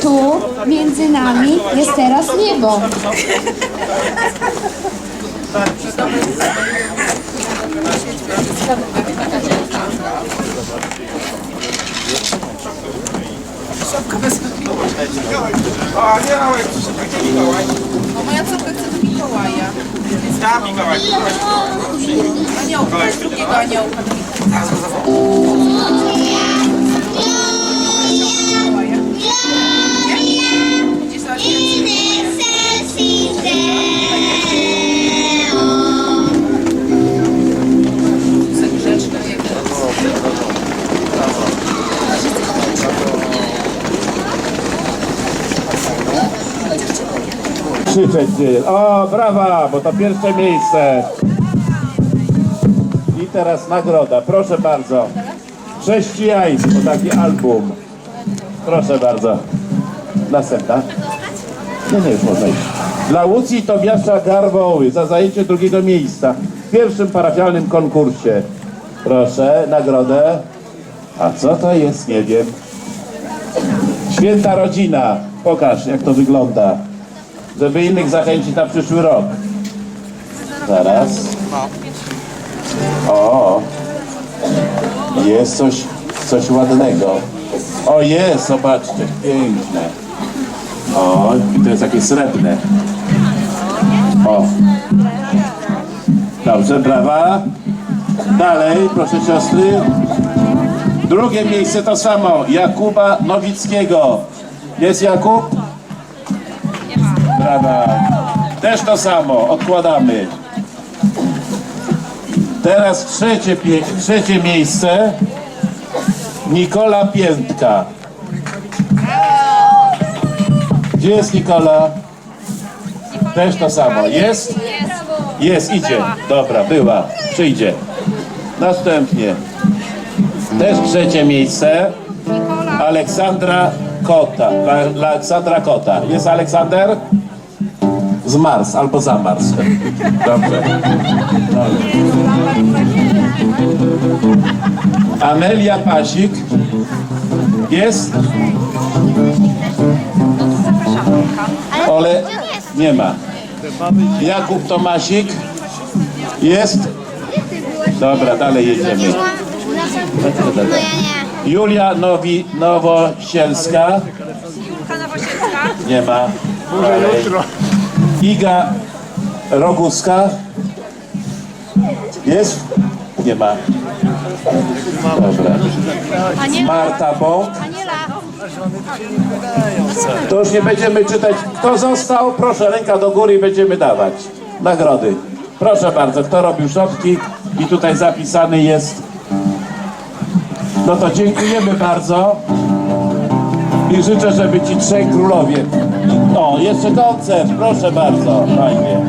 Tu między nami jest teraz niebo. A nie, ale taki Mikołaj. Bo moja córka chce do Mikołaja. Ta Mikołaj. Aniołka, jest drugiego aniołka. Krzyczeć gdzie O, brawa, bo to pierwsze miejsce. I teraz nagroda, proszę bardzo. Chrześcijaństwo, taki album. Proszę bardzo. Następna. No nie, już można iść. Dla Łucji Tobiasza Garwoły za zajęcie drugiego miejsca w pierwszym parafialnym konkursie. Proszę, nagrodę. A co to jest, nie wiem. Święta rodzina. Pokaż, jak to wygląda żeby innych zachęcić na przyszły rok. Zaraz. O, jest coś, coś ładnego. O, jest, zobaczcie, piękne. O, i to jest jakieś srebrne. O. Dobrze, brawa. Dalej, proszę siostry. Drugie miejsce to samo, Jakuba Nowickiego. Jest Jakub? Też to samo, odkładamy. Teraz trzecie, trzecie miejsce. Nikola Piętka. Gdzie jest Nikola? Też to samo. Jest? Jest, idzie. Dobra, była. Przyjdzie. Następnie. Też trzecie miejsce. Aleksandra Kota. Aleksandra Kota. Jest Aleksander? Zmarzł albo zamarzł. Dobrze. Dobrze. Amelia Pasik. Jest? Ole nie ma. Jakub Tomasik. Jest? Dobra, dalej jedziemy. Julia Nowi, Nowosielska. Julka Nowosielska. Nie ma. Dalej. Iga Roguska. Jest? Nie ma. Dobra. Marta Bąk. To już nie będziemy czytać. Kto został? Proszę, ręka do góry i będziemy dawać nagrody. Proszę bardzo, kto robił szopki i tutaj zapisany jest. No to dziękujemy bardzo i życzę, żeby ci trzej królowie. O, jeszcze koncert, proszę bardzo. Fajnie.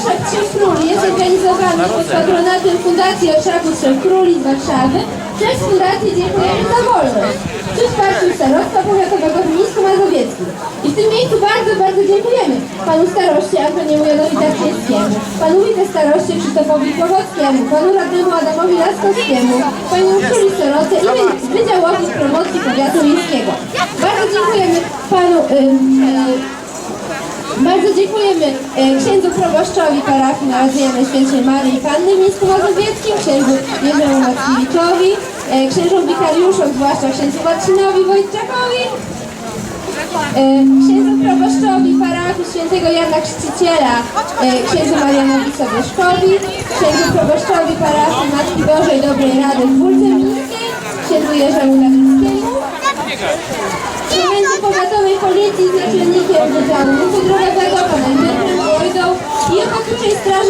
Orszak Trzech Króli jest organizowany pod patronatem Fundacji Orszaku Trzech Króli z Warszawy przez Fundację Dziękujemy za Wolność przy wsparciu Starostwa Powiatowego w Mińsku Mazowieckim. I w tym miejscu bardzo, bardzo dziękujemy panu staroście Antoniemu Janowi Tarczyńskiemu, panu wicestaroście Krzysztofowi Kłowockiemu, panu radnemu Adamowi Laskowskiemu, pani Urszuli Soroce i wy- Wydziałowi Promocji Powiatu Miejskiego. Bardzo dziękujemy panu bardzo dziękujemy e, księdzu proboszczowi parafii Narodzenia Najświętszej Maryi Panny w Mińsku Mazowieckim, księdzu Jerzemu Mackiewiczowi, e, księżom wikariuszom, zwłaszcza księdzu Marcinowi Wojczakowi, e, księdzu proboszczowi parafii świętego Jana Chrzciciela, księdzu Marianowi Sobieszkowi, księdzu proboszczowi parafii Matki Bożej Dobrej Rady w Wólce Mińskiej, księdzu Jerzemu Nawickiemu, Komendy Powiatowej Policji z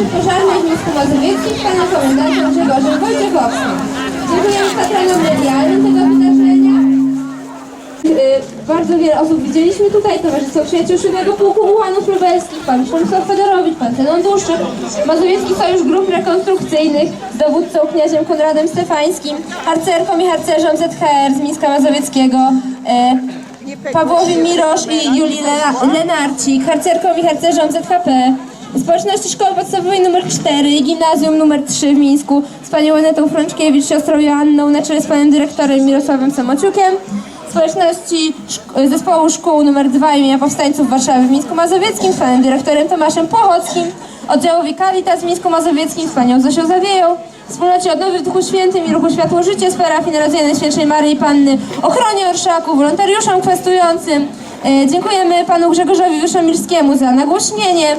Straży Pożarnej w Mińsku Mazowieckim, panem komendantem Grzegorzem Wojciechowskim. Dziękujemy patronom medialnym tego wydarzenia. Y, Bardzo wiele osób widzieliśmy tutaj, Towarzystwo Przyjaciół Siódmego Pułku Ułanów Lubelskich, pan Przemysław Fedorowicz, pan Zenon Dłuszczyk, Mazowiecki Sojusz Grup Rekonstrukcyjnych z dowódcą kniaziem Konradem Stefańskim, harcerką i harcerzom ZHR z Mińska Mazowieckiego, y, Pawłowi Mirosz i Julii Lena- Lenarcik, harcerką i harcerzom ZHP, Społeczności Szkoły Podstawowej nr 4 i Gimnazjum nr 3 w Mińsku z panią Anetą Frączkiewicz, siostrą Joanną na czele z panem dyrektorem Mirosławem Samociukiem, społeczności szk- Zespołu Szkół nr 2 imienia Powstańców Warszawy w Mińsku Mazowieckim z panem dyrektorem Tomaszem Płochockim, oddziałowi Caritas w Mińsku Mazowieckim z panią Zosią Zawieją, wspólnocie Odnowy w Duchu Świętym i Ruchu Światło Życie z parafii Narodzenia Najświętszej Maryi Panny, ochronie Orszaku, wolontariuszom kwestującym. E, dziękujemy panu Grzegorzowi Wyszomirskiemu za nagłośnienie.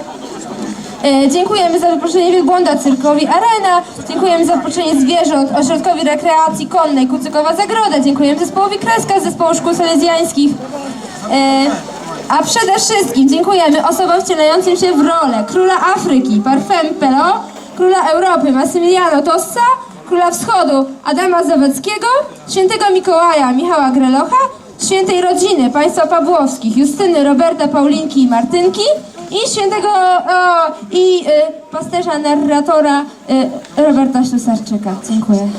E, Dziękujemy za wypożyczenie wielbłąda cyrkowi Arena. Dziękujemy za wypożyczenie zwierząt Ośrodkowi Rekreacji Konnej Kucykowa Zagroda. Dziękujemy zespołowi Kreska z zespołu szkół salezjańskich. E, A przede wszystkim dziękujemy osobom wcielającym się w rolę Króla Afryki Parfum Pelo, Króla Europy Massymiliano Tossa, Króla Wschodu Adama Zawadzkiego, Świętego Mikołaja Michała Grelocha, Świętej Rodziny Państwa Pawłowskich Justyny, Roberta, Paulinki i Martynki i świętego o, i y, pasterza, narratora y, Roberta Ślusarczyka. Dziękuję.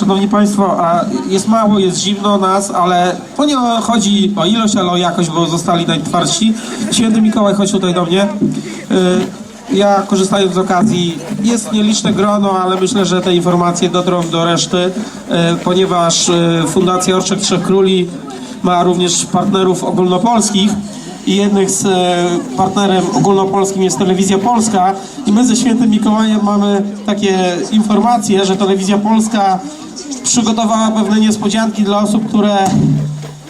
Szanowni Państwo, a jest mało, jest zimno nas, ale to nie chodzi o ilość, ale o jakość, bo zostali najtwardsi. Święty Mikołaj, chodź tutaj do mnie. Y, Ja korzystając z okazji, jest nieliczne grono, ale myślę, że te informacje dotrą do reszty, y, ponieważ y, Fundacja Orszak Trzech Króli ma również partnerów ogólnopolskich i jednych z e, partnerem ogólnopolskim jest Telewizja Polska i my ze Świętym Mikołajem mamy takie informacje, że Telewizja Polska przygotowała pewne niespodzianki dla osób, które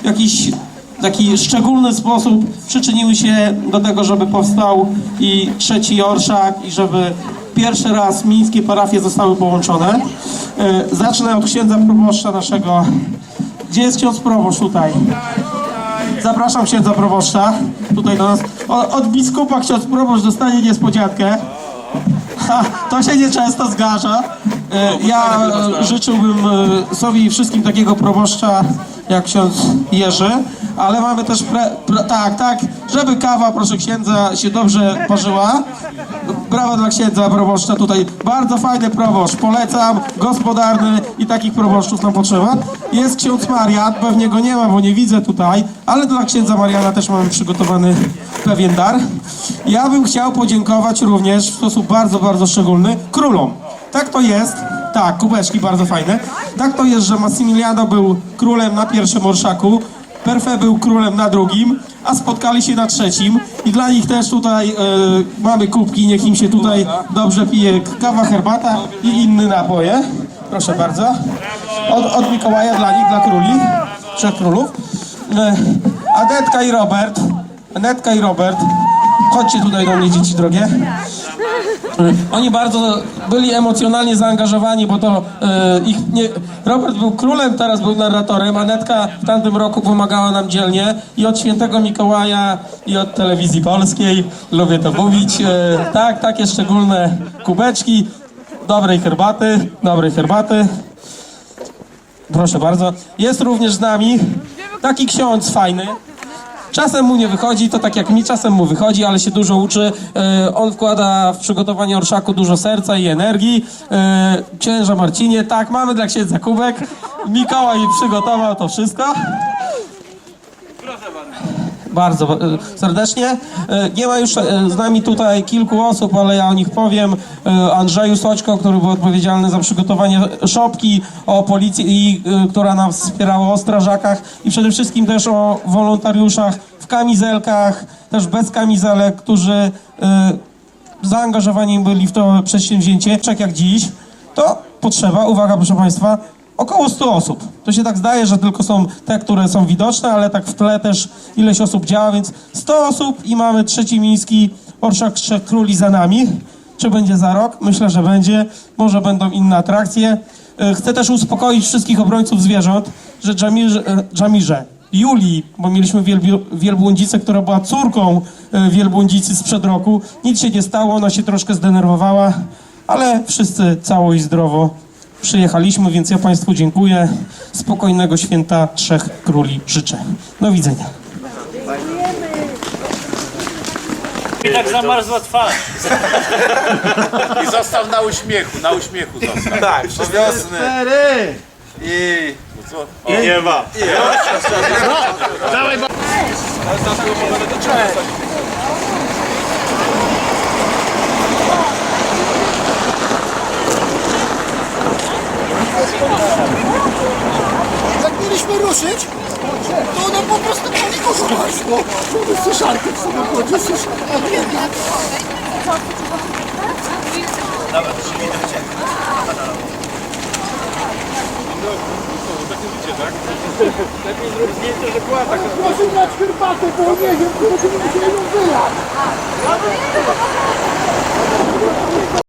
w jakiś taki szczególny sposób przyczyniły się do tego, żeby powstał i trzeci orszak i żeby pierwszy raz mińskie parafie zostały połączone. E, Zacznę od księdza proboszcza naszego. Gdzie jest ksiądz proboszcz tutaj? Zapraszam księdza proboszcza tutaj do nas. O, od biskupa ksiądz proboszcz dostanie niespodziankę. Ha, to się nieczęsto zdarza. E, Ja e, życzyłbym e, sobie i wszystkim takiego proboszcza jak ksiądz Jerzy, ale mamy też pre, pre, tak, tak, żeby kawa, proszę księdza, się dobrze parzyła. Brawo dla księdza proboszcza tutaj. Bardzo fajny proboszcz, polecam, gospodarny i takich proboszczów nam potrzeba. Jest ksiądz Marian, pewnie go nie ma, bo nie widzę tutaj, ale dla księdza Mariana też mamy przygotowany pewien dar. Ja bym chciał podziękować również w sposób bardzo, bardzo szczególny królom. Tak to jest. Tak, kubeczki bardzo fajne. Tak to jest, że Massimiliano był królem na pierwszym orszaku, Perfe był królem na drugim, a spotkali się na trzecim i dla nich też tutaj e, mamy kubki, niech im się tutaj dobrze pije kawa, herbata i inne napoje. Proszę bardzo. Od, od Mikołaja dla nich, dla króli, trzech królów. E, Anetka i Robert. Anetka i Robert. Chodźcie tutaj do mnie, dzieci drogie. Oni bardzo byli emocjonalnie zaangażowani, bo to e, ich nie... Robert był królem, teraz był narratorem, Anetka w tamtym roku pomagała nam dzielnie i od świętego Mikołaja i od telewizji polskiej, lubię to mówić, e, tak, takie szczególne kubeczki dobrej herbaty, dobrej herbaty. Proszę bardzo. Jest również z nami taki ksiądz fajny. Czasem mu nie wychodzi, to tak jak mi, czasem mu wychodzi, ale się dużo uczy. E, on wkłada w przygotowanie orszaku dużo serca i energii. E, księża Marcinie, tak, mamy dla księdza kubek. Mikołaj przygotował to wszystko. Bardzo e, serdecznie. E, Nie ma już e, z nami tutaj kilku osób, ale ja o nich powiem. Andrzeju Soćko, który był odpowiedzialny za przygotowanie szopki, o policji, która nas wspierała, o strażakach i przede wszystkim też o wolontariuszach w kamizelkach, też bez kamizelek, którzy zaangażowani byli w to przedsięwzięcie, tak jak dziś, to potrzeba, uwaga proszę Państwa, około 100 osób. To się tak zdaje, że tylko są te, które są widoczne, ale tak w tle też ileś osób działa, więc 100 osób i mamy trzeci miejski Orszak Trzech Króli za nami. Czy będzie za rok? Myślę, że będzie. Może będą inne atrakcje. E, Chcę też uspokoić wszystkich obrońców zwierząt, że Dżamirze, e, Dżamirze Julii, bo mieliśmy wielbłądzicę, która była córką e, wielbłądzicy sprzed roku. Nic się nie stało, ona się troszkę zdenerwowała, ale wszyscy cało i zdrowo przyjechaliśmy, więc ja Państwu dziękuję. Spokojnego święta Trzech Króli życzę. Do widzenia. I tak zamarzła twarz. I został na uśmiechu, na uśmiechu został. Tak, do wiosny. I... Co? I nie ma. Jak mieliśmy ruszyć, to ona po prostu zamarzło. Mamy suszarkę w samochodzie, suszarkę. Proszę brać herbatę, bo nie wiem, by musiał ją wylać.